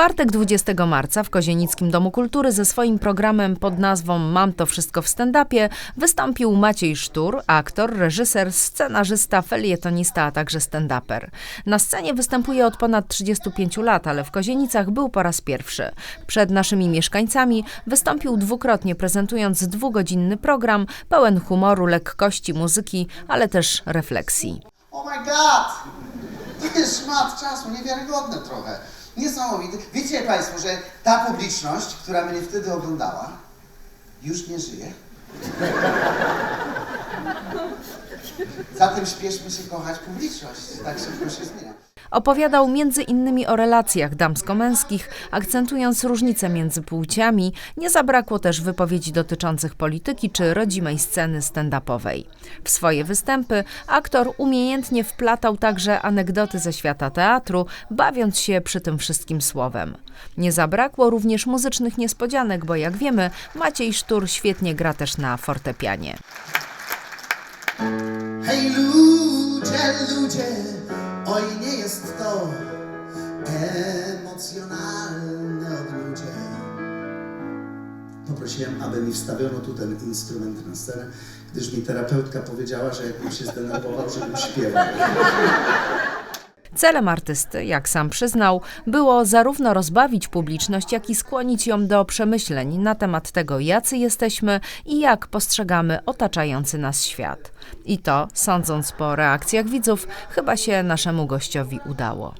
czwartek 20 marca w Kozienickim Domu Kultury ze swoim programem pod nazwą Mam to wszystko w stand-upie wystąpił Maciej Sztur, aktor, reżyser, scenarzysta, felietonista, a także stand-uper. Na scenie występuje od ponad 35 lat, ale w Kozienicach był po raz pierwszy. Przed naszymi mieszkańcami wystąpił dwukrotnie, prezentując dwugodzinny program pełen humoru, lekkości, muzyki, ale też refleksji. Oh my god! Szmat czasu, niewiarygodne trochę. Niesamowite. Wiecie Państwo, że ta publiczność, która mnie wtedy oglądała, już nie żyje? Zatem śpieszmy się kochać publiczność. Tak szybko się zmienia. Opowiadał innymi o relacjach damsko-męskich, akcentując różnice między płciami. Nie zabrakło też wypowiedzi dotyczących polityki czy rodzimej sceny stand-upowej. W swoje występy aktor umiejętnie wplatał także anegdoty ze świata teatru, bawiąc się przy tym wszystkim słowem. Nie zabrakło również muzycznych niespodzianek, bo jak wiemy, Maciej Sztur świetnie gra też na fortepianie. Hej ludzie, ludzie, oj nie jest to emocjonalne odludzie. Poprosiłem, aby mi wstawiono tu ten instrument na scenę, gdyż mi terapeutka powiedziała, że jakbym się zdenerwował, żebym śpiewał. Celem artysty, jak sam przyznał, było zarówno rozbawić publiczność, jak i skłonić ją do przemyśleń na temat tego, jacy jesteśmy i jak postrzegamy otaczający nas świat. I to, sądząc po reakcjach widzów, chyba się naszemu gościowi udało.